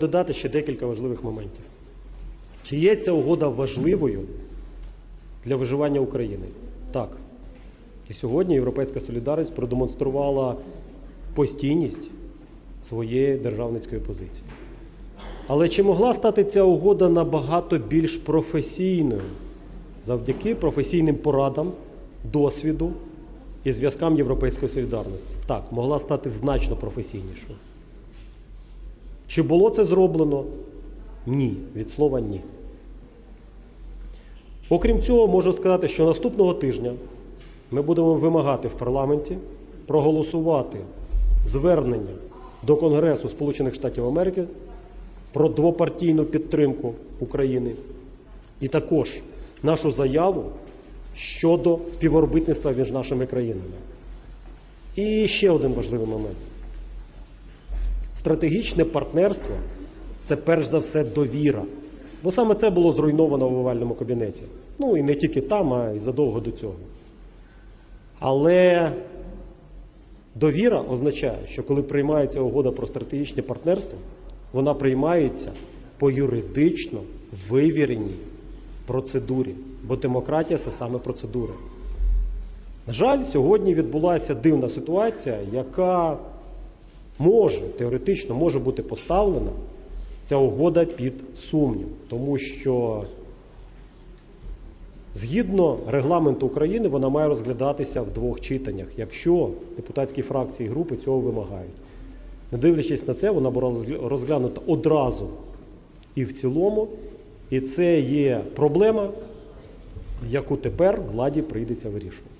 Додати ще декілька важливих моментів. Чи є ця угода важливою для виживання України? Так. І сьогодні Європейська солідарність продемонструвала постійність своєї державницької позиції. Але чи могла стати ця угода набагато більш професійною завдяки професійним порадам, досвіду і зв'язкам Європейської солідарності? Так, могла стати значно професійнішою. Чи було це зроблено? Ні. Від слова ні. Окрім цього, можу сказати, що наступного тижня ми будемо вимагати в парламенті проголосувати звернення до Конгресу Сполучених Штатів Америки про двопартійну підтримку України і також нашу заяву щодо співробітництва між нашими країнами. І ще один важливий момент. Стратегічне партнерство це перш за все довіра. Бо саме це було зруйновано в овальному кабінеті. Ну і не тільки там, а й задовго до цього. Але довіра означає, що коли приймається угода про стратегічне партнерство, вона приймається по юридично вивіреній процедурі. Бо демократія це саме процедура. На жаль, сьогодні відбулася дивна ситуація, яка може теоретично може бути поставлена ця угода під сумнів, тому що згідно регламенту України вона має розглядатися в двох читаннях, якщо депутатські фракції і групи цього вимагають. Не дивлячись на це, вона була розглянута одразу і в цілому, і це є проблема, яку тепер владі прийдеться вирішувати.